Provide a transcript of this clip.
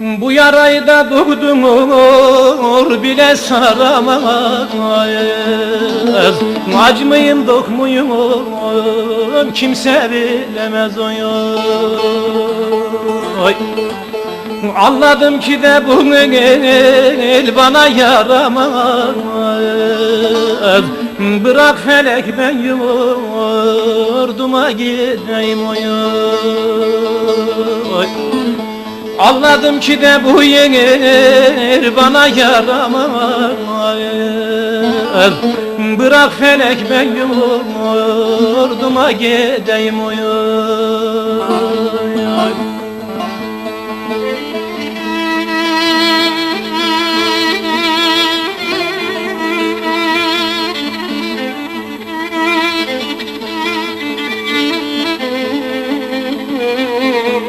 Bu yarayı da dokdumur bile saramaz. Acmıyım dokmuyum kimse bilemez oy Anladım ki de bu el bana yaramaz. Bırak felek ben yurduma gideyim oy oy Anladım ki de bu yer bana yaramaz. Bırak felek ben yurduma gideyim oy